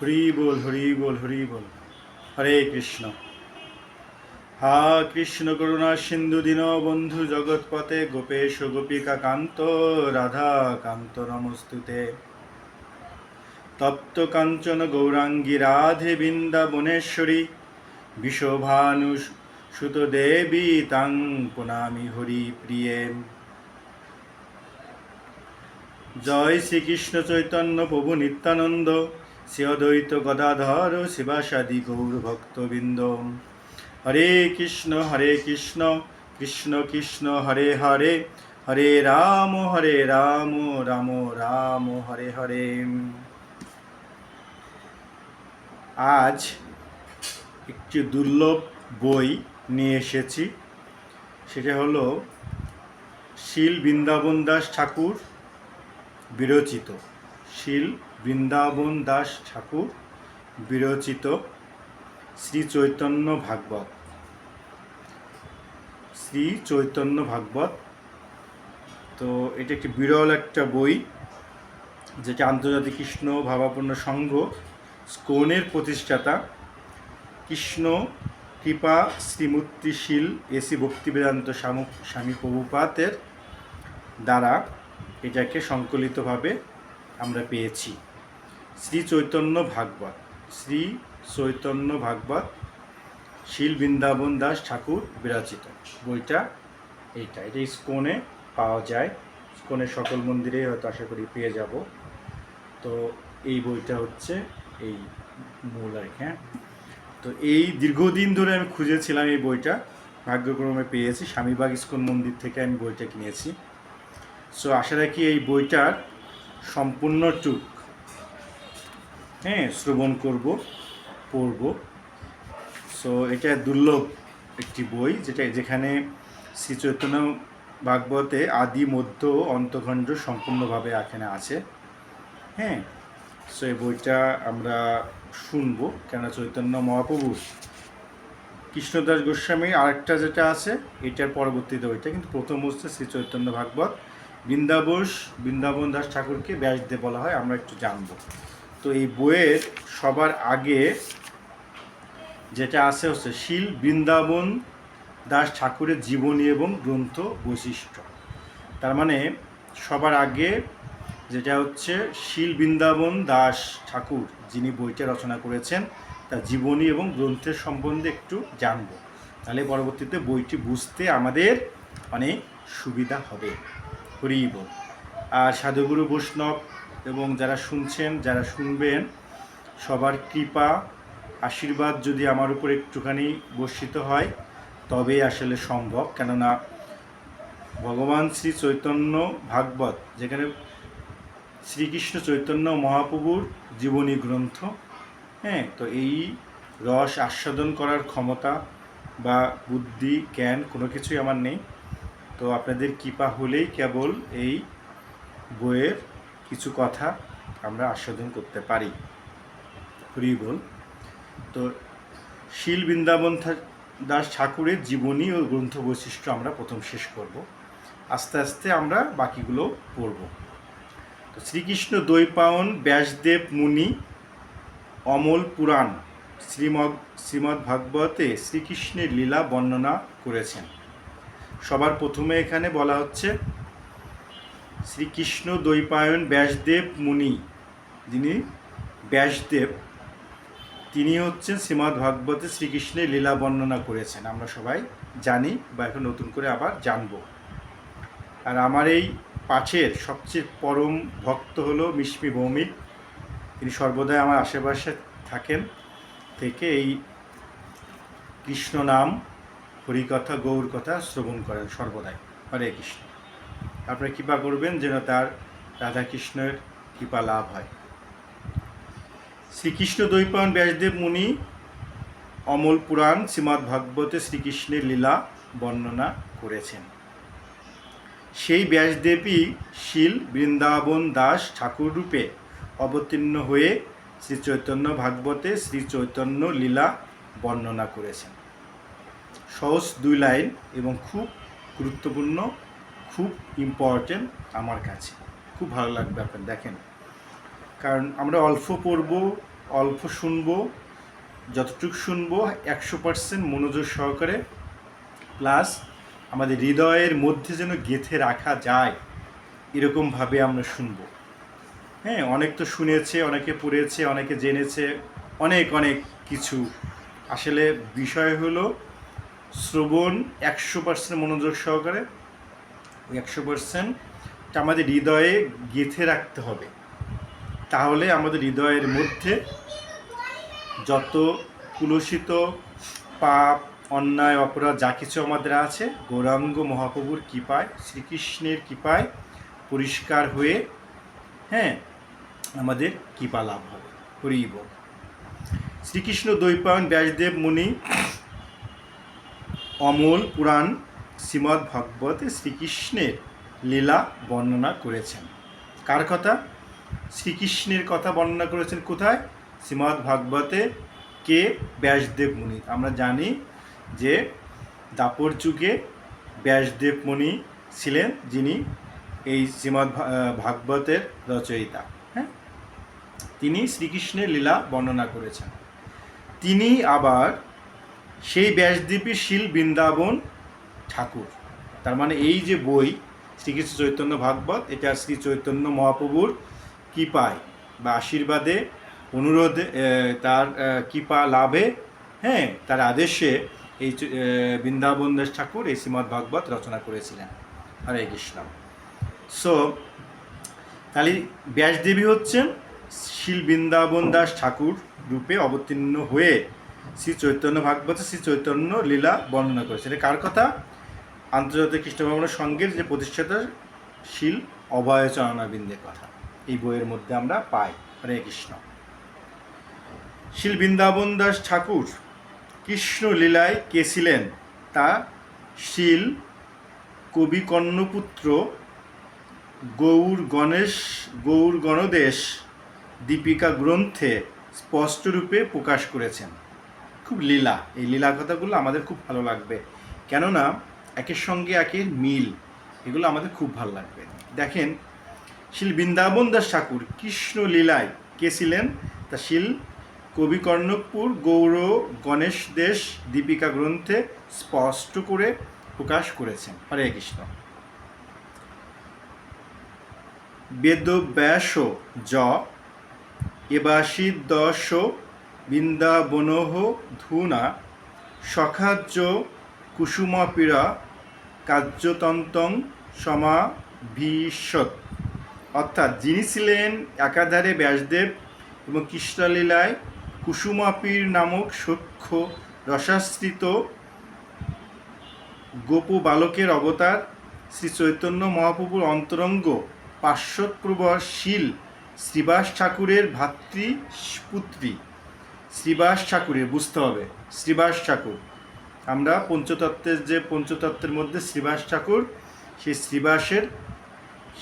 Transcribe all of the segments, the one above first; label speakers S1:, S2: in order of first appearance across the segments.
S1: হরি বল হরি বল হরি বল হরে কৃষ্ণ হা কৃষ্ণ করুণা সিন্ধু দীন বন্ধু জগৎপতে গোপেশ গোপিকা কান্ত রাধা কান্ত নমস্তুতে তপ্ত কাঞ্চন গৌরাঙ্গী রাধে বৃন্দাবনেশ্বরী বিশোভানু সুত দেবী তাং প্রণামি হরি প্রিয়ে জয় শ্রীকৃষ্ণ চৈতন্য প্রভু নিত্যানন্দ শ্রীদ্বৈত গদাধর শিবাসাদি ভক্তবৃন্দ হরে কৃষ্ণ হরে কৃষ্ণ কৃষ্ণ কৃষ্ণ হরে হরে হরে রাম হরে রাম রাম রাম হরে হরে আজ একটি দুর্লভ বই নিয়ে এসেছি সেটা হলো শিল বৃন্দাবন দাস ঠাকুর বিরচিত শিল বৃন্দাবন দাস ঠাকুর বিরচিত শ্রী চৈতন্য ভাগবত শ্রী চৈতন্য ভাগবত তো এটি একটি বিরল একটা বই যেটি আন্তর্জাতিক কৃষ্ণ ভাবাপন্ন সংঘ স্কোনের প্রতিষ্ঠাতা কৃষ্ণ কৃপা শ্রীমূর্তিশীল এসি ভক্তিবেদান্ত শামুক স্বামী প্রভুপাতের দ্বারা এটাকে সংকলিতভাবে আমরা পেয়েছি শ্রী চৈতন্য ভাগবত শ্রী চৈতন্য ভাগবত শিল বৃন্দাবন দাস ঠাকুর বিরাচিত বইটা এইটা এটা স্কোনে পাওয়া যায় ইস্কোনে সকল মন্দিরে হয়তো আশা করি পেয়ে যাব তো এই বইটা হচ্ছে এই মূল আর হ্যাঁ তো এই দীর্ঘদিন ধরে আমি খুঁজেছিলাম এই বইটা ভাগ্যক্রমে পেয়েছি স্বামীবাগ ইস্কন মন্দির থেকে আমি বইটা কিনেছি সো আশা রাখি এই বইটার সম্পূর্ণ টুক হ্যাঁ শ্রবণ করব পড়ব সো এটা দুর্লভ একটি বই যেটা যেখানে শ্রী চৈতন্য ভাগবতে আদি মধ্য অন্তখণ্ড সম্পূর্ণভাবে এখানে আছে হ্যাঁ সো এই বইটা আমরা শুনবো কেননা চৈতন্য মহাপ্রভু কৃষ্ণদাস গোস্বামী আরেকটা যেটা আছে এটার পরবর্তীতে ওইটা কিন্তু প্রথম হচ্ছে শ্রী চৈতন্য ভাগবত বৃন্দাবোস বৃন্দাবন দাস ঠাকুরকে ব্যাস দিয়ে বলা হয় আমরা একটু জানবো তো এই বইয়ের সবার আগে যেটা আছে হচ্ছে শিল বৃন্দাবন দাস ঠাকুরের জীবনী এবং গ্রন্থ বৈশিষ্ট্য তার মানে সবার আগে যেটা হচ্ছে শিল বৃন্দাবন দাস ঠাকুর যিনি বইটা রচনা করেছেন তার জীবনী এবং গ্রন্থের সম্বন্ধে একটু জানব তাহলে পরবর্তীতে বইটি বুঝতে আমাদের অনেক সুবিধা হবে হরিব আর সাধুগুরু বৈষ্ণব এবং যারা শুনছেন যারা শুনবেন সবার কৃপা আশীর্বাদ যদি আমার উপর একটুখানি বর্ষিত হয় তবে আসলে সম্ভব কেননা ভগবান শ্রী চৈতন্য ভাগবত যেখানে শ্রীকৃষ্ণ চৈতন্য মহাপ্রভুর জীবনী গ্রন্থ হ্যাঁ তো এই রস আস্বাদন করার ক্ষমতা বা বুদ্ধি জ্ঞান কোনো কিছুই আমার নেই তো আপনাদের কৃপা হলেই কেবল এই বইয়ের কিছু কথা আমরা আস্বাদন করতে পারি হরিবোল তো শিল বৃন্দাবন দাস ঠাকুরের জীবনী ও গ্রন্থ বৈশিষ্ট্য আমরা প্রথম শেষ করব আস্তে আস্তে আমরা বাকিগুলো পড়ব তো শ্রীকৃষ্ণ দৈপাওন ব্যাসদেব মুনি অমল পুরাণ শ্রীমদ শ্রীমৎ ভাগবতে শ্রীকৃষ্ণের লীলা বর্ণনা করেছেন সবার প্রথমে এখানে বলা হচ্ছে শ্রীকৃষ্ণ দৈপায়ন ব্যাসদেব মুনি যিনি ব্যাসদেব তিনি হচ্ছেন শ্রীমদ্ ভাগবতে শ্রীকৃষ্ণের লীলা বর্ণনা করেছেন আমরা সবাই জানি বা এখন নতুন করে আবার জানব আর আমার এই পাছের সবচেয়ে পরম ভক্ত হলো মিষ্মি ভৌমিক তিনি সর্বদাই আমার আশেপাশে থাকেন থেকে এই কৃষ্ণ নাম হরিকথা গৌর কথা শ্রবণ করেন সর্বদাই হরে কৃষ্ণ আপনি কৃপা করবেন যেন তার রাধাকৃষ্ণের কৃপা লাভ হয় শ্রীকৃষ্ণ দৈপায়ন ব্যাসদেব মুনি অমল পুরাণ শ্রীমদ্ ভাগবতে শ্রীকৃষ্ণের লীলা বর্ণনা করেছেন সেই ব্যাসদেবী শিল বৃন্দাবন দাস ঠাকুর রূপে অবতীর্ণ হয়ে শ্রী চৈতন্য ভাগবতে শ্রী চৈতন্য লীলা বর্ণনা করেছেন সহজ দুই লাইন এবং খুব গুরুত্বপূর্ণ খুব ইম্পর্টেন্ট আমার কাছে খুব ভালো লাগবে আপনার দেখেন কারণ আমরা অল্প পড়ব অল্প শুনবো যতটুকু শুনবো একশো পার্সেন্ট মনোযোগ সহকারে প্লাস আমাদের হৃদয়ের মধ্যে যেন গেঁথে রাখা যায় এরকমভাবে আমরা শুনবো হ্যাঁ অনেক তো শুনেছে অনেকে পড়েছে অনেকে জেনেছে অনেক অনেক কিছু আসলে বিষয় হলো শ্রবণ একশো পার্সেন্ট মনোযোগ সহকারে একশো পার্সেন্ট আমাদের হৃদয়ে গেঁথে রাখতে হবে তাহলে আমাদের হৃদয়ের মধ্যে যত কুলসিত পাপ অন্যায় অপরাধ যা কিছু আমাদের আছে গৌরাঙ্গ মহাপ্রভুর কৃপায় শ্রীকৃষ্ণের কৃপায় পরিষ্কার হয়ে হ্যাঁ আমাদের কৃপা লাভ হবে হরিব শ্রীকৃষ্ণ দৈপায়ন ব্যাসদেব মুনি অমল পুরাণ শ্রীমদ্ ভগবতে শ্রীকৃষ্ণের লীলা বর্ণনা করেছেন কার কথা শ্রীকৃষ্ণের কথা বর্ণনা করেছেন কোথায় শ্রীমদ্ ভাগবতে কে ব্যাসদেব মুনি আমরা জানি যে দাপর যুগে ব্যাসদেব মুনি ছিলেন যিনি এই শ্রীমদ্ ভাগবতের রচয়িতা হ্যাঁ তিনি শ্রীকৃষ্ণের লীলা বর্ণনা করেছেন তিনি আবার সেই ব্যাসদেবী শিল বৃন্দাবন ঠাকুর তার মানে এই যে বই শ্রীকৃষ্ণ চৈতন্য ভাগবত এটা শ্রী চৈতন্য মহাপ্রভুর কৃপায় বা আশীর্বাদে অনুরোধে তার কৃপা লাভে হ্যাঁ তার আদেশে এই বৃন্দাবন দাস ঠাকুর এই শ্রীমদ ভাগবত রচনা করেছিলেন হরে কৃষ্ণ সো তাহলে ব্যাসদেবী হচ্ছেন শিল বৃন্দাবন দাস ঠাকুর রূপে অবতীর্ণ হয়ে শ্রী চৈতন্য ভাগবত শ্রী চৈতন্য লীলা বর্ণনা করেছে এটা কার কথা আন্তর্জাতিক কৃষ্ণ ভ্রমণের সঙ্গের যে প্রতিষ্ঠাতা শীল অভয়চরণাবিন্দের কথা এই বইয়ের মধ্যে আমরা পাই হরে কৃষ্ণ শিল বৃন্দাবন দাস ঠাকুর কৃষ্ণ লীলায় কে ছিলেন তা শিল কবি কর্ণপুত্র গৌর গণেশ গৌর গণদেশ দীপিকা গ্রন্থে স্পষ্টরূপে প্রকাশ করেছেন খুব লীলা এই লীলা কথাগুলো আমাদের খুব ভালো লাগবে কেননা একের সঙ্গে একের মিল এগুলো আমাদের খুব ভালো লাগবে দেখেন শিল বৃন্দাবন দাস ঠাকুর কৃষ্ণলীলায় কে ছিলেন তা শিল কবিকর্ণপুর গৌর গণেশ দেশ দীপিকা গ্রন্থে স্পষ্ট করে প্রকাশ করেছেন হরে কৃষ্ণ বেদব্যাস য এবাসী দশ বৃন্দাবনহ ধুনা সখাজ্য কুসুমপীড়া সমা সমাভিষত অর্থাৎ যিনি ছিলেন একাধারে ব্যাসদেব এবং কৃষ্ণলীলায় কুসুমাপির নামক সূক্ষ্ম রসাশ্রিত গোপু বালকের অবতার শ্রী চৈতন্য মহাপ্রভুর অন্তরঙ্গ শীল শ্রীবাস ঠাকুরের ভাতৃপুত্রী পুত্রী শ্রীবাস ঠাকুরের বুঝতে হবে শ্রীবাস ঠাকুর আমরা পঞ্চতত্ত্বের যে পঞ্চতত্ত্বের মধ্যে শ্রীবাস ঠাকুর সেই শ্রীবাসের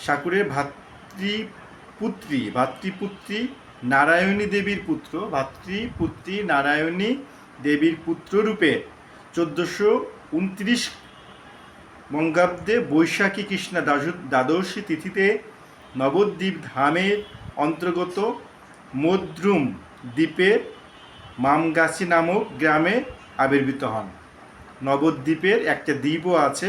S1: ঠাকুরের ভাতৃপুত্রী ভাতৃপুত্রী নারায়ণী দেবীর পুত্র ভাতৃপুত্রী নারায়ণী দেবীর পুত্র রূপে চোদ্দোশো উনত্রিশ বঙ্গাব্দে বৈশাখী কৃষ্ণা দ্বাদশী তিথিতে নবদ্বীপ ধামের অন্তর্গত মদ্রুম দ্বীপের মামগাছি নামক গ্রামে আবির্ভূত হন নবদ্বীপের একটা দ্বীপও আছে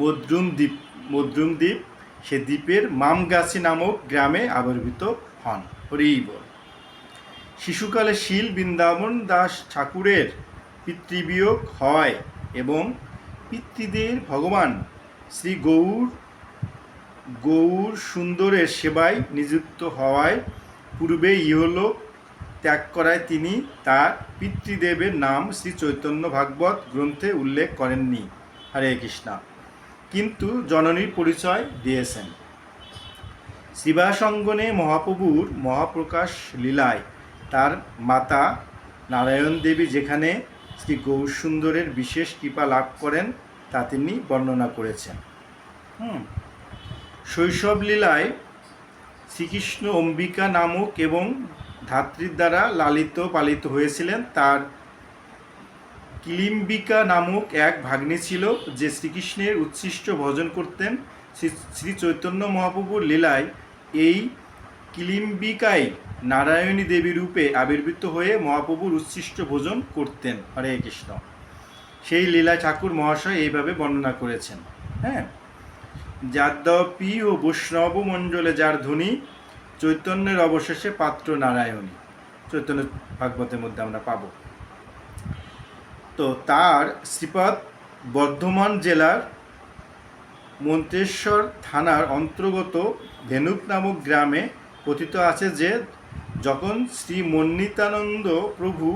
S1: মদ্রুম দ্বীপ মদ্রুম দ্বীপ সে দ্বীপের মামগাছি নামক গ্রামে আবির্ভূত হন হরি বল শিশুকালে শিল বৃন্দাবন দাস ঠাকুরের পিতৃবিয়োগ হয় এবং পিতৃদের ভগবান শ্রী গৌর গৌর সুন্দরের সেবায় নিযুক্ত হওয়ায় পূর্বে ইহলোক ত্যাগ করায় তিনি তার পিতৃদেবের নাম শ্রী চৈতন্য ভাগবত গ্রন্থে উল্লেখ করেননি হরে কৃষ্ণা কিন্তু জননীর পরিচয় দিয়েছেন শিবাসঙ্গনে মহাপ্রভুর মহাপ্রকাশ লীলায় তার মাতা নারায়ণ দেবী যেখানে শ্রী গৌরসুন্দরের বিশেষ কৃপা লাভ করেন তা তিনি বর্ণনা করেছেন হুম শৈশব লীলায় শ্রীকৃষ্ণ অম্বিকা নামক এবং ধাত্রীর দ্বারা লালিত পালিত হয়েছিলেন তার কিলিম্বিকা নামক এক ভাগ্নি ছিল যে শ্রীকৃষ্ণের উচ্ছিষ্ট ভজন করতেন শ্রী চৈতন্য মহাপ্রভুর লীলায় এই কিলিম্বিকাই নারায়ণী দেবী রূপে আবির্ভূত হয়ে মহাপ্রভুর উচ্ছিষ্ট ভোজন করতেন হরে কৃষ্ণ সেই লীলা ঠাকুর মহাশয় এইভাবে বর্ণনা করেছেন হ্যাঁ যাদবী ও বৈষ্ণব মণ্ডলে যার ধ্বনি চৈতন্যের অবশেষে পাত্র নারায়ণী চৈতন্য ভাগবতের মধ্যে আমরা পাব তো তার শ্রীপাদ বর্ধমান জেলার মন্তেশ্বর থানার অন্তর্গত ধেনুক নামক গ্রামে কথিত আছে যে যখন শ্রী মন্নিতানন্দ প্রভু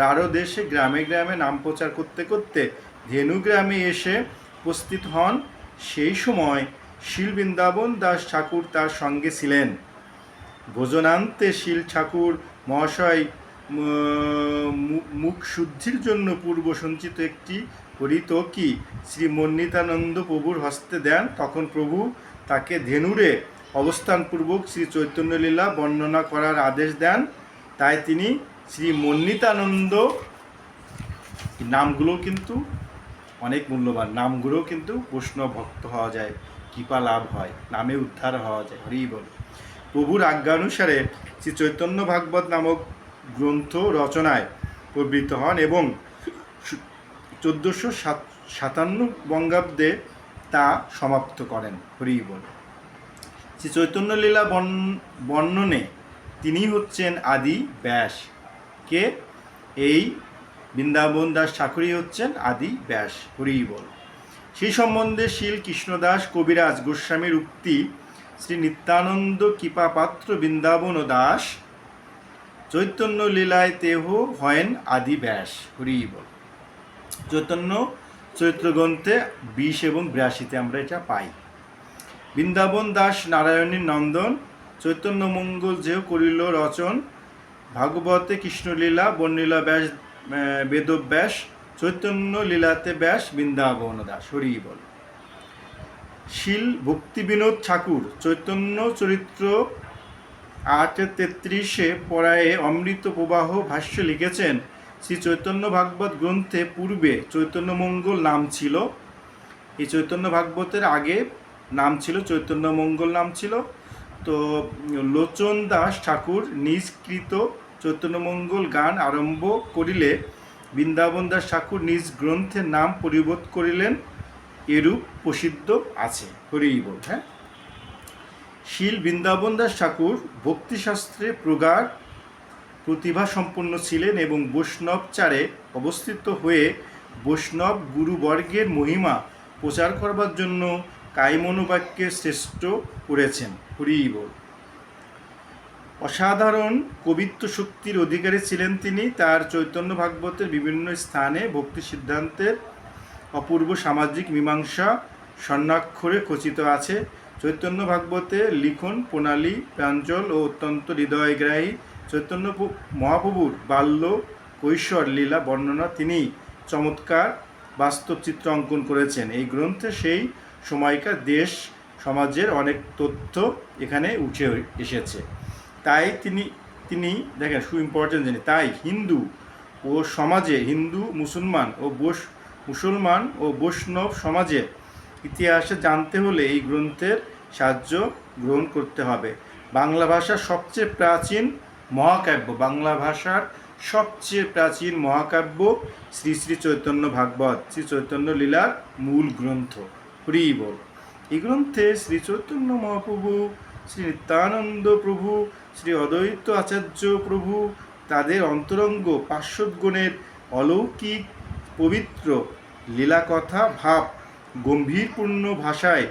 S1: রারো দেশে গ্রামে গ্রামে নাম প্রচার করতে করতে ধেনু গ্রামে এসে উপস্থিত হন সেই সময় শিল বৃন্দাবন দাস ঠাকুর তার সঙ্গে ছিলেন ভোজনান্তে শিল ঠাকুর মহাশয় মুখ শুদ্ধির জন্য পূর্ব সঞ্চিত একটি কি শ্রী মন্নিতানন্দ প্রভুর হস্তে দেন তখন প্রভু তাকে ধেনুরে অবস্থানপূর্বক শ্রী চৈতন্যলীলা বর্ণনা করার আদেশ দেন তাই তিনি শ্রী মন্নিতানন্দ নামগুলো কিন্তু অনেক মূল্যবান নামগুলো কিন্তু প্রশ্ন ভক্ত হওয়া যায় কৃপা লাভ হয় নামে উদ্ধার হওয়া যায় হরি বল প্রভুর আজ্ঞানুসারে শ্রী চৈতন্য ভাগবত নামক গ্রন্থ রচনায় প্রবৃত্ত হন এবং চোদ্দোশো সাতান্ন বঙ্গাব্দে তা সমাপ্ত করেন হরিবল শ্রী চৈতন্যলীলা বর্ণনে তিনি হচ্ছেন আদি ব্যাস কে এই বৃন্দাবন দাস ঠাকুরই হচ্ছেন আদি ব্যাস হরিবল সেই সম্বন্ধে শিল কৃষ্ণদাস কবিরাজ গোস্বামীর উক্তি শ্রী নিত্যানন্দ কৃপাপাত্র বৃন্দাবন দাস চৈতন্য লীলায় তেহ হয়েন আদি ব্যাস হরি বল চৈতন্য চৈত্রগ্রন্থে বিশ এবং বিরাশিতে আমরা এটা পাই বৃন্দাবন দাস নারায়ণী নন্দন চৈতন্য মঙ্গল যেহ করিল রচন ভাগবতে কৃষ্ণলীলা বর্ণলীলা ব্যাস বেদব্যাস চৈতন্য লীলাতে ব্যাস বৃন্দাবন দাস হরি বল শিল ভক্তি বিনোদ ঠাকুর চৈতন্য চরিত্র আটে তেত্রিশে পড়ায়ে অমৃত প্রবাহ ভাষ্য লিখেছেন শ্রী চৈতন্য ভাগবত গ্রন্থে পূর্বে চৈতন্যমঙ্গল নাম ছিল এই চৈতন্য ভাগবতের আগে নাম ছিল চৈতন্যমঙ্গল নাম ছিল তো লোচন দাস ঠাকুর নিজকৃত চৈতন্যমঙ্গল গান আরম্ভ করিলে বৃন্দাবন দাস ঠাকুর নিজ গ্রন্থের নাম পরিবোধ করিলেন এরূপ প্রসিদ্ধ আছে হরি বল হ্যাঁ শিল বৃন্দাবন দাস ঠাকুর ভক্তিশাস্ত্রে প্রগাঢ় প্রতিভা সম্পন্ন ছিলেন এবং বৈষ্ণবচারে অবস্থিত হয়ে বৈষ্ণব গুরুবর্গের মহিমা প্রচার করবার জন্য কায়মনোবাক্যে শ্রেষ্ঠ করেছেন বল অসাধারণ কবিত্ব শক্তির অধিকারী ছিলেন তিনি তার চৈতন্য ভাগবতের বিভিন্ন স্থানে ভক্তি সিদ্ধান্তের অপূর্ব সামাজিক মীমাংসা স্বর্ণাক্ষরে খচিত আছে চৈতন্য ভাগবতে লিখন প্রণালী প্রাঞ্চল ও অত্যন্ত হৃদয়গ্রাহী চৈতন্য মহাপ্রভুর বাল্য কৈশোর লীলা বর্ণনা তিনি চমৎকার বাস্তব চিত্র অঙ্কন করেছেন এই গ্রন্থে সেই সময়কার দেশ সমাজের অনেক তথ্য এখানে উঠে এসেছে তাই তিনি তিনি দেখেন সু ইম্পর্টেন্ট জানি তাই হিন্দু ও সমাজে হিন্দু মুসলমান ও বোস মুসলমান ও বৈষ্ণব সমাজে ইতিহাসে জানতে হলে এই গ্রন্থের সাহায্য গ্রহণ করতে হবে বাংলা ভাষার সবচেয়ে প্রাচীন মহাকাব্য বাংলা ভাষার সবচেয়ে প্রাচীন মহাকাব্য শ্রী শ্রী চৈতন্য ভাগবত শ্রী চৈতন্য লীলার মূল গ্রন্থ হরি এই গ্রন্থে শ্রী চৈতন্য মহাপ্রভু শ্রী নিত্যানন্দ প্রভু শ্রী অদ্বৈত আচার্য প্রভু তাদের অন্তরঙ্গ পার্শ্বগণের অলৌকিক পবিত্র লীলাকথা ভাব গম্ভীরপূর্ণ ভাষায়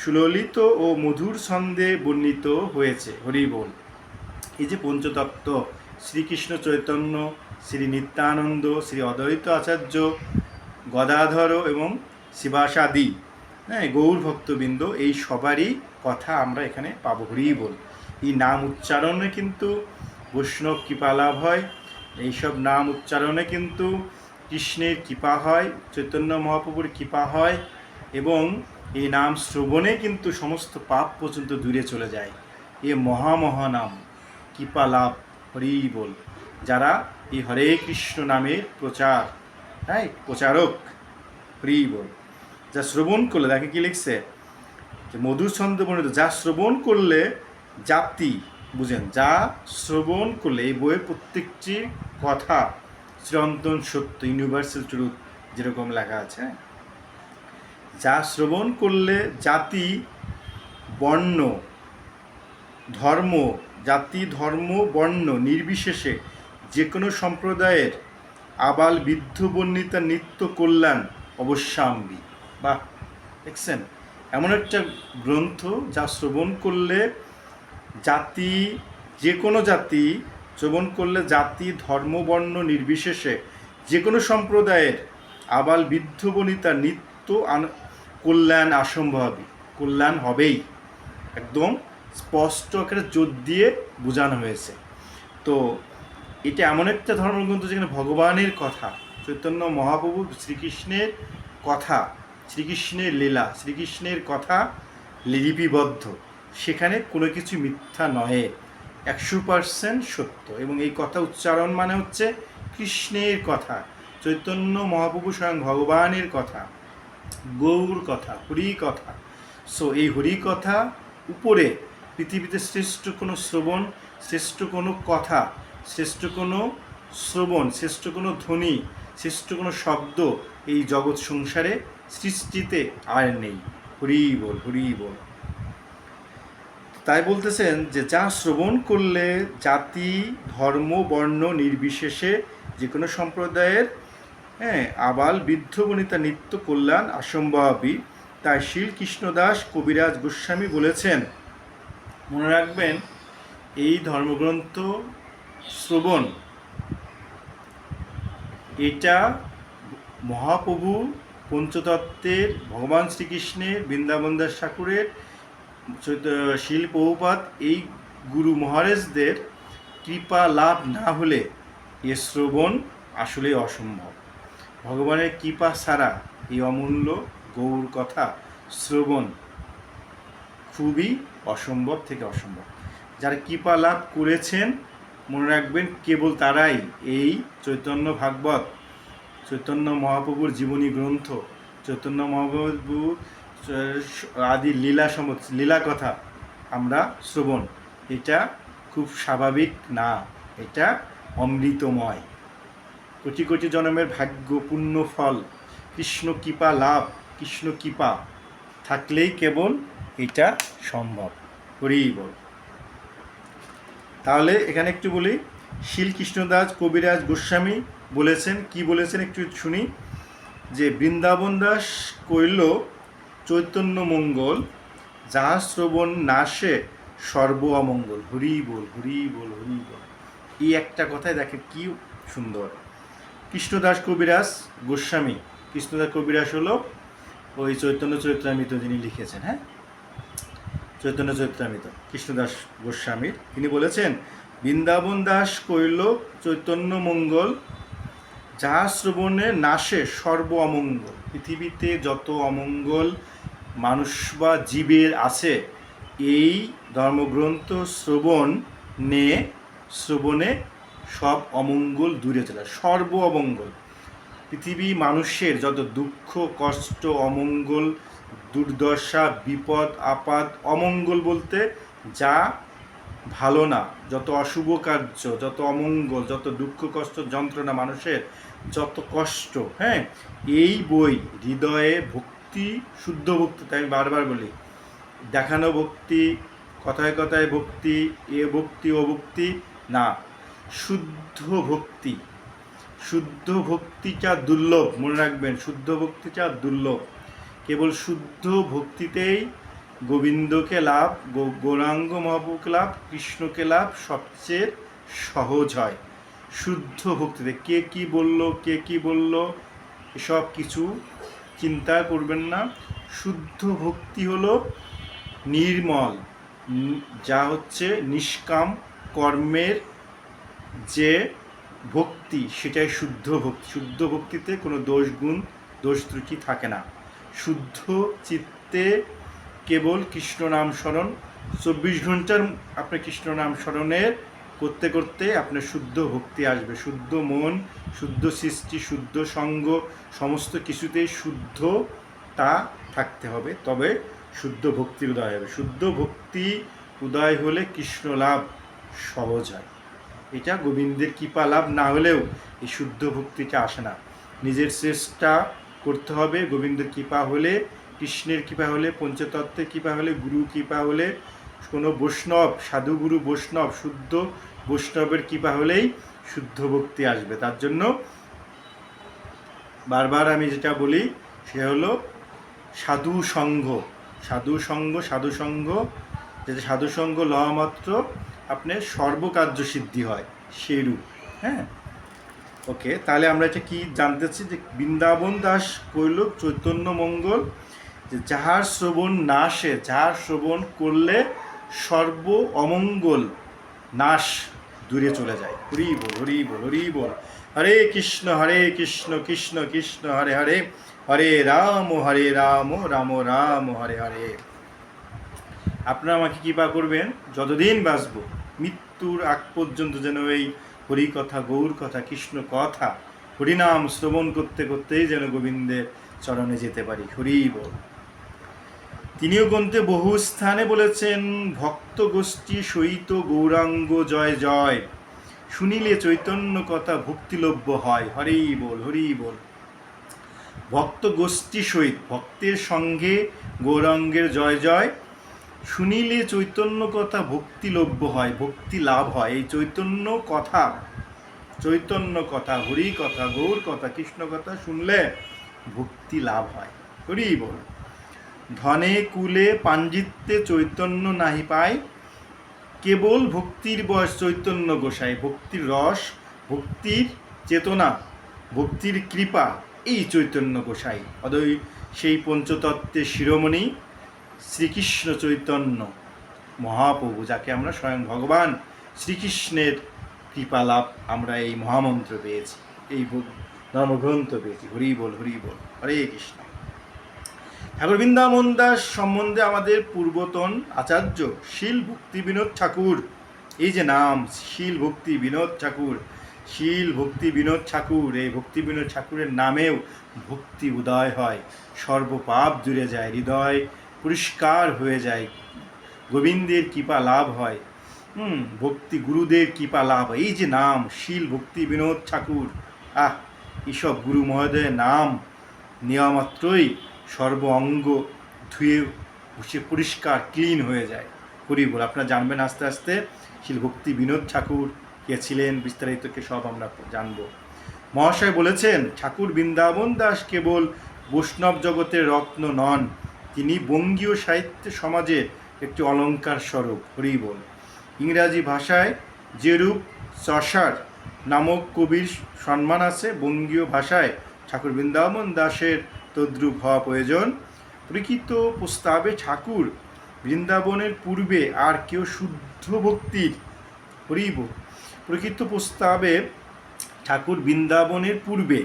S1: সুললিত ও মধুর ছন্দে বর্ণিত হয়েছে হরিবোল এই যে পঞ্চতত্ত্ব শ্রীকৃষ্ণ চৈতন্য শ্রী নিত্যানন্দ শ্রী অদ্বৈত আচার্য গদাধর এবং শিবাসাদি হ্যাঁ গৌর ভক্তবৃন্দ এই সবারই কথা আমরা এখানে পাবো হরিবোল এই নাম উচ্চারণে কিন্তু বৈষ্ণব কৃপালাভ হয় এইসব নাম উচ্চারণে কিন্তু কৃষ্ণের কৃপা হয় চৈতন্য মহাপ্রভুর কৃপা হয় এবং এই নাম শ্রবণে কিন্তু সমস্ত পাপ পর্যন্ত দূরে চলে যায় এ মহামহা নাম কৃপা লাভ হরি বল যারা এই হরে কৃষ্ণ নামের প্রচার হ্যাঁ প্রচারক হরি বল যা শ্রবণ করলে দেখে কি লিখছে যে মধুচন্দ বর্ণিত যা শ্রবণ করলে জাতি বুঝেন যা শ্রবণ করলে এই বইয়ের প্রত্যেকটি কথা চিরন্তন সত্য ইউনিভার্সাল ট্রুথ যেরকম লেখা আছে যা শ্রবণ করলে জাতি বর্ণ ধর্ম জাতি ধর্ম বর্ণ নির্বিশেষে যে কোনো সম্প্রদায়ের আবাল বৃদ্ধ বর্ণিতা নিত্য কল্যাণ অবশ্যাম্বী বা দেখছেন এমন একটা গ্রন্থ যা শ্রবণ করলে জাতি যে কোনো জাতি শ্রবণ করলে জাতি ধর্ম বর্ণ নির্বিশেষে যে কোনো সম্প্রদায়ের আবাল বৃদ্ধ বনিতা নিত্য কল্যাণ অসম্ভবই কল্যাণ হবেই একদম স্পষ্ট একটা জোর দিয়ে বোঝানো হয়েছে তো এটা এমন একটা ধর্মগ্রন্থ যেখানে ভগবানের কথা চৈতন্য মহাপ্রভু শ্রীকৃষ্ণের কথা শ্রীকৃষ্ণের লীলা শ্রীকৃষ্ণের কথা লিপিবদ্ধ সেখানে কোনো কিছু মিথ্যা নয় একশো পার্সেন্ট সত্য এবং এই কথা উচ্চারণ মানে হচ্ছে কৃষ্ণের কথা চৈতন্য মহাপ্রভু স্বয়ং ভগবানের কথা গৌর কথা হরি কথা সো এই হরি কথা উপরে পৃথিবীতে শ্রেষ্ঠ কোনো শ্রবণ শ্রেষ্ঠ কোনো কথা শ্রেষ্ঠ কোনো শ্রবণ শ্রেষ্ঠ কোনো ধ্বনি শ্রেষ্ঠ কোনো শব্দ এই জগৎ সংসারে সৃষ্টিতে আর নেই হরি বল হরি বল তাই বলতেছেন যে যা শ্রবণ করলে জাতি ধর্ম বর্ণ নির্বিশেষে যে কোনো সম্প্রদায়ের হ্যাঁ আবাল বৃদ্ধ বনিতা নিত্য কল্যাণ আসম্ভাবী তাই শিল কৃষ্ণদাস কবিরাজ গোস্বামী বলেছেন মনে রাখবেন এই ধর্মগ্রন্থ শ্রবণ এটা মহাপ্রভু পঞ্চতত্ত্বের ভগবান শ্রীকৃষ্ণের বৃন্দাবন দাস ঠাকুরের শিল প্রভুপাত এই গুরু মহারাজদের কৃপা লাভ না হলে এ শ্রবণ আসলে অসম্ভব ভগবানের কৃপা ছাড়া এই অমূল্য গৌর কথা শ্রবণ খুবই অসম্ভব থেকে অসম্ভব যারা কৃপা লাভ করেছেন মনে রাখবেন কেবল তারাই এই চৈতন্য ভাগবত চৈতন্য মহাপ্রভুর জীবনী গ্রন্থ চৈতন্য মহাপ্রভুর আদি লীলা সম লীলা কথা আমরা শ্রবণ এটা খুব স্বাভাবিক না এটা অমৃতময় কোটি কোটি জন্মের ভাগ্য পূর্ণ ফল কৃষ্ণ কৃপা লাভ কৃষ্ণ কৃপা থাকলেই কেবল এটা সম্ভব করেই বল তাহলে এখানে একটু বলি শিল কৃষ্ণদাস কবিরাজ গোস্বামী বলেছেন কি বলেছেন একটু শুনি যে বৃন্দাবন দাস কৈল চৈতন্য মঙ্গল যাহা শ্রবণ নাশে সর্ব অমঙ্গল হরি বল হরি বল হরি বল এই একটা কথায় দেখে কি সুন্দর কৃষ্ণদাস কবিরাজ গোস্বামী কৃষ্ণদাস কবিরাজ হলো ওই চৈতন্য চৈত্রামৃত যিনি লিখেছেন হ্যাঁ চৈতন্য চৈত্রামৃত কৃষ্ণদাস গোস্বামীর তিনি বলেছেন বৃন্দাবন দাস কৈল চৈতন্য মঙ্গল যাহা শ্রবণে নাশে সর্ব অমঙ্গল পৃথিবীতে যত অমঙ্গল মানুষ বা জীবের আছে এই ধর্মগ্রন্থ শ্রবণ নে শ্রবণে সব অমঙ্গল দূরে চলে সর্ব অমঙ্গল পৃথিবী মানুষের যত দুঃখ কষ্ট অমঙ্গল দুর্দশা বিপদ আপাত অমঙ্গল বলতে যা ভালো না যত অশুভ কার্য যত অমঙ্গল যত দুঃখ কষ্ট যন্ত্রণা মানুষের যত কষ্ট হ্যাঁ এই বই হৃদয়ে ভক্ত ভক্তি শুদ্ধ ভক্তিতে আমি বারবার বলি দেখানো ভক্তি কথায় কথায় ভক্তি এ ভক্তি ও ভক্তি না শুদ্ধ ভক্তি শুদ্ধ ভক্তি চা দুর্লভ মনে রাখবেন শুদ্ধ ভক্তি চা দুর্লভ কেবল শুদ্ধ ভক্তিতেই গোবিন্দকে লাভ গৌরাঙ্গ মহাপ্রভুকে লাভ কৃষ্ণকে লাভ সবচেয়ে সহজ হয় শুদ্ধ ভক্তিতে কে কি বলল কে কি বলল এসব কিছু চিন্তা করবেন না শুদ্ধ ভক্তি হলো নির্মল যা হচ্ছে নিষ্কাম কর্মের যে ভক্তি সেটাই শুদ্ধ ভক্তি শুদ্ধ ভক্তিতে কোনো দোষ গুণ দোষ ত্রুটি থাকে না শুদ্ধ চিত্তে কেবল কৃষ্ণ নাম স্মরণ চব্বিশ ঘন্টার আপনার কৃষ্ণ নাম স্মরণের করতে করতে আপনার শুদ্ধ ভক্তি আসবে শুদ্ধ মন শুদ্ধ সৃষ্টি শুদ্ধ সঙ্গ সমস্ত কিছুতেই শুদ্ধ তা থাকতে হবে তবে শুদ্ধ ভক্তি উদয় হবে শুদ্ধ ভক্তি উদয় হলে কৃষ্ণ লাভ সহজ হয় এটা গোবিন্দের কৃপা লাভ না হলেও এই শুদ্ধ ভক্তিটা আসে না নিজের চেষ্টা করতে হবে গোবিন্দের কৃপা হলে কৃষ্ণের কৃপা হলে পঞ্চতত্ত্বের কৃপা হলে গুরু কৃপা হলে কোনো বৈষ্ণব সাধুগুরু বৈষ্ণব শুদ্ধ বৈষ্ণবের কৃপা হলেই শুদ্ধ ভক্তি আসবে তার জন্য বারবার আমি যেটা বলি সে হলো সাধু সংঘ সাধু সঙ্গ সাধু সঙ্গ যাতে সাধু সঙ্গ লওয়া মাত্র আপনার সর্বকার্য সিদ্ধি হয় সেইরূপ হ্যাঁ ওকে তাহলে আমরা এটা কি জানতেছি যে বৃন্দাবন দাস কইল চৈতন্য মঙ্গল যে যাহার শ্রবণ না আসে যাহার শ্রবণ করলে সর্ব অমঙ্গল নাশ দূরে চলে যায় হরি বল হরি বল হরি বল হরে কৃষ্ণ হরে কৃষ্ণ কৃষ্ণ কৃষ্ণ হরে হরে হরে রাম হরে রাম রাম রাম হরে হরে আপনারা আমাকে কৃপা করবেন যতদিন বাঁচব মৃত্যুর আগ পর্যন্ত যেন এই হরি কথা গৌর কথা কৃষ্ণ কথা হরিনাম শ্রবণ করতে করতেই যেন গোবিন্দের চরণে যেতে পারি হরি বল তিনিও গ্রন্থে বহু স্থানে বলেছেন ভক্ত গোষ্ঠী সহিত গৌরাঙ্গ জয় জয় শুনিলে চৈতন্য কথা ভক্তিলভ্য হয় হরি বল হরি বল ভক্ত গোষ্ঠী সহিত ভক্তের সঙ্গে গৌরাঙ্গের জয় জয় শুনিলে চৈতন্য কথা ভক্তিলভ্য হয় ভক্তি লাভ হয় এই চৈতন্য কথা চৈতন্য কথা হরি কথা গৌর কথা কৃষ্ণ কথা শুনলে ভক্তি লাভ হয় হরি বল ধনে কুলে পাঞ্জিত্যে চৈতন্য নাহি পায় কেবল ভক্তির বয়স চৈতন্য গোসাই ভক্তির রস ভক্তির চেতনা ভক্তির কৃপা এই চৈতন্য গোসাই অদৈ সেই পঞ্চতত্ত্বের শিরোমণি শ্রীকৃষ্ণ চৈতন্য মহাপ্রভু যাকে আমরা স্বয়ং ভগবান শ্রীকৃষ্ণের কৃপা লাভ আমরা এই মহামন্ত্র পেয়েছি এই ধর্মগ্রন্থ পেয়েছি হরি বল হরি বল হরে কৃষ্ণ বৃন্দাবন দাস সম্বন্ধে আমাদের পূর্বতন আচার্য শিল ভক্তি বিনোদ ঠাকুর এই যে নাম শিল ভক্তি বিনোদ ঠাকুর শিল ভক্তি বিনোদ ঠাকুর এই ভক্তি বিনোদ ঠাকুরের নামেও ভক্তি উদয় হয় সর্বপাপ জুড়ে যায় হৃদয় পরিষ্কার হয়ে যায় গোবিন্দের কৃপা লাভ হয় হুম ভক্তি গুরুদের কৃপা লাভ এই যে নাম শিল ভক্তি বিনোদ ঠাকুর আহ এসব গুরু মহোদয়ের নাম নেওয়া মাত্রই সর্ব অঙ্গ ধুয়ে সে পরিষ্কার ক্লিন হয়ে যায় হরিবল আপনারা জানবেন আস্তে আস্তে শিলভক্তি বিনোদ ঠাকুর কে ছিলেন বিস্তারিতকে সব আমরা জানব মহাশয় বলেছেন ঠাকুর বৃন্দাবন দাস কেবল বৈষ্ণব জগতের রত্ন নন তিনি বঙ্গীয় সাহিত্য সমাজে একটি অলঙ্কার স্বরূপ হরিবোল ইংরাজি ভাষায় যেরূপ চষার নামক কবির সম্মান আছে বঙ্গীয় ভাষায় ঠাকুর বৃন্দাবন দাসের তদ্রূপ হওয়া প্রয়োজন প্রকৃত প্রস্তাবে ঠাকুর বৃন্দাবনের পূর্বে আর কেউ শুদ্ধ ভক্তির হরিব প্রকৃত প্রস্তাবে ঠাকুর বৃন্দাবনের পূর্বে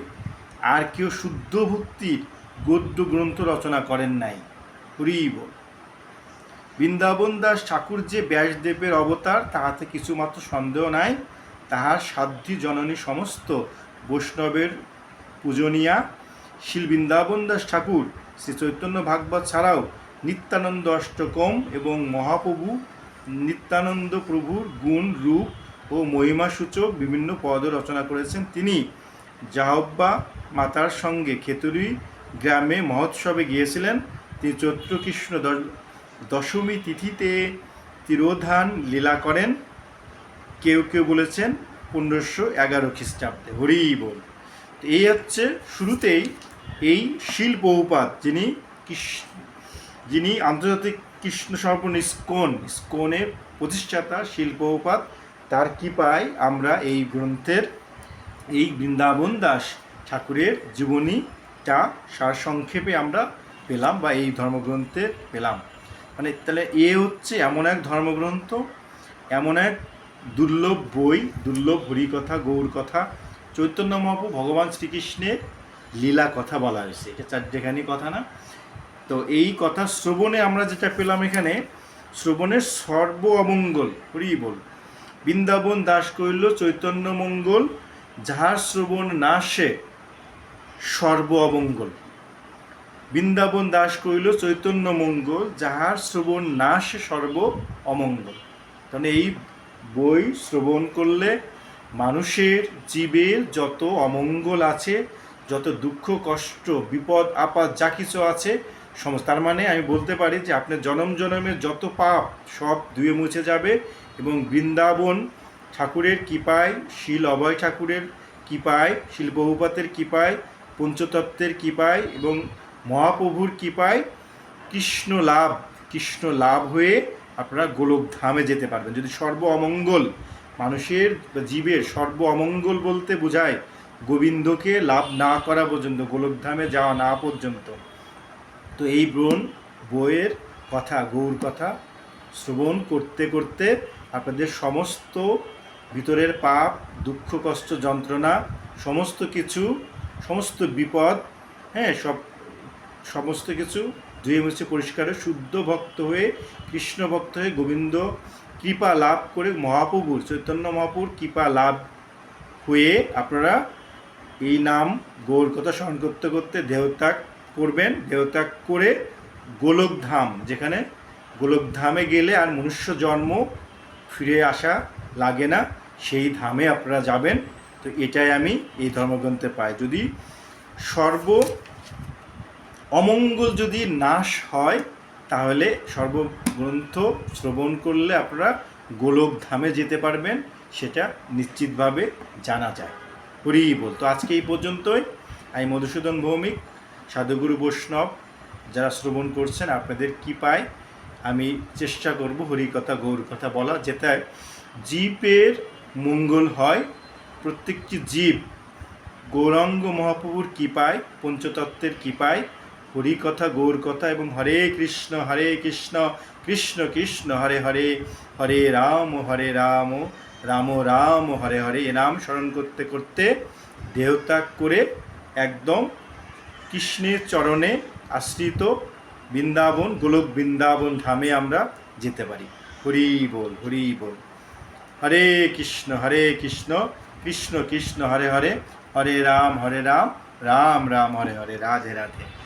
S1: আর কেউ শুদ্ধ ভক্তির গদ্য গ্রন্থ রচনা করেন নাই হরিব বৃন্দাবন দাস ঠাকুর যে ব্যাসদেবের অবতার তাহাতে কিছুমাত্র সন্দেহ নাই তাহার সাধ্য জননী সমস্ত বৈষ্ণবের পূজনীয়া শিল বৃন্দাবন দাস ঠাকুর শ্রী চৈতন্য ভাগবত ছাড়াও নিত্যানন্দ অষ্টকম এবং মহাপ্রভু নিত্যানন্দ প্রভুর গুণ রূপ ও মহিমাসূচক বিভিন্ন পদ রচনা করেছেন তিনি জাহব্বা মাতার সঙ্গে খেতুরি গ্রামে মহোৎসবে গিয়েছিলেন তিনি চৈত্রকৃষ্ণ দশমী তিথিতে তিরোধান লীলা করেন কেউ কেউ বলেছেন পনেরোশো এগারো খ্রিস্টাব্দে হরি বল এই হচ্ছে শুরুতেই এই শিল বহুপাত যিনি যিনি আন্তর্জাতিক কৃষ্ণ সর্পণ স্কোন স্কোনের প্রতিষ্ঠাতা শিল বহুপাত তার কৃপায় আমরা এই গ্রন্থের এই বৃন্দাবন দাস ঠাকুরের জীবনীটা সারসংক্ষেপে আমরা পেলাম বা এই ধর্মগ্রন্থে পেলাম মানে তাহলে এ হচ্ছে এমন এক ধর্মগ্রন্থ এমন এক দুর্লভ বই দুর্লভ হরিকথা গৌর কথা চৈতন্য ভগবান শ্রীকৃষ্ণের লীলা কথা বলা হয়েছে এটা চারটেখানি কথা না তো এই কথা শ্রবণে আমরা যেটা পেলাম এখানে শ্রবণের সর্ব অমঙ্গল হরি বল বৃন্দাবন দাস কহিল চৈতন্য মঙ্গল যাহার শ্রবণ না সে সর্ব অমঙ্গল বৃন্দাবন দাস কহিল চৈতন্য মঙ্গল যাহার শ্রবণ না সে সর্ব অমঙ্গল তাহলে এই বই শ্রবণ করলে মানুষের জীবের যত অমঙ্গল আছে যত দুঃখ কষ্ট বিপদ আপদ যা কিছু আছে সমস্ত তার মানে আমি বলতে পারি যে আপনার জনম জনমের যত পাপ সব ধুয়ে মুছে যাবে এবং বৃন্দাবন ঠাকুরের কৃপায় শিল অভয় ঠাকুরের কৃপায় শিল বহুপাতের কৃপায় পঞ্চতত্ত্বের কৃপায় এবং মহাপ্রভুর কৃপায় কৃষ্ণ লাভ কৃষ্ণ লাভ হয়ে আপনারা গোলক ধামে যেতে পারবেন যদি সর্ব অমঙ্গল মানুষের বা জীবের সর্ব অমঙ্গল বলতে বোঝায় গোবিন্দকে লাভ না করা পর্যন্ত গোলকধামে যাওয়া না পর্যন্ত তো এই ব্রণ বইয়ের কথা গৌর কথা শ্রবণ করতে করতে আপনাদের সমস্ত ভিতরের পাপ দুঃখ কষ্ট যন্ত্রণা সমস্ত কিছু সমস্ত বিপদ হ্যাঁ সব সমস্ত কিছু ধুয়ে মুছে পরিষ্কারে শুদ্ধ ভক্ত হয়ে কৃষ্ণ ভক্ত হয়ে গোবিন্দ কৃপা লাভ করে মহাপ্রভুর চৈতন্য মহাপুর কৃপা লাভ হয়ে আপনারা এই নাম গৌর কথা স্মরণ করতে করতে দেহত্যাগ করবেন দেহত্যাগ করে গোলকধাম যেখানে গোলকধামে গেলে আর মনুষ্য জন্ম ফিরে আসা লাগে না সেই ধামে আপনারা যাবেন তো এটাই আমি এই ধর্মগ্রন্থে পাই যদি সর্ব অমঙ্গল যদি নাশ হয় তাহলে সর্বগ্রন্থ শ্রবণ করলে আপনারা গোলকধামে যেতে পারবেন সেটা নিশ্চিতভাবে জানা যায় হরি বল তো আজকে এই পর্যন্তই আমি মধুসূদন ভৌমিক সাধুগুরু বৈষ্ণব যারা শ্রবণ করছেন আপনাদের কি পায় আমি চেষ্টা করব হরি কথা গৌর কথা বলা যেটা জীবের মঙ্গল হয় প্রত্যেকটি জীব গৌরাঙ্গ মহাপ্রভুর কৃপায় পঞ্চতত্ত্বের কৃপায় হরি কথা গৌর কথা এবং হরে কৃষ্ণ হরে কৃষ্ণ কৃষ্ণ কৃষ্ণ হরে হরে হরে রাম হরে রাম রাম রাম হরে হরে এ নাম স্মরণ করতে করতে দেহত্যাগ করে একদম কৃষ্ণের চরণে আশ্রিত বৃন্দাবন গোলক বৃন্দাবন ধামে আমরা যেতে পারি হরি বল হরি বল হরে কৃষ্ণ হরে কৃষ্ণ কৃষ্ণ কৃষ্ণ হরে হরে হরে রাম হরে রাম রাম রাম হরে হরে রাধে রাধে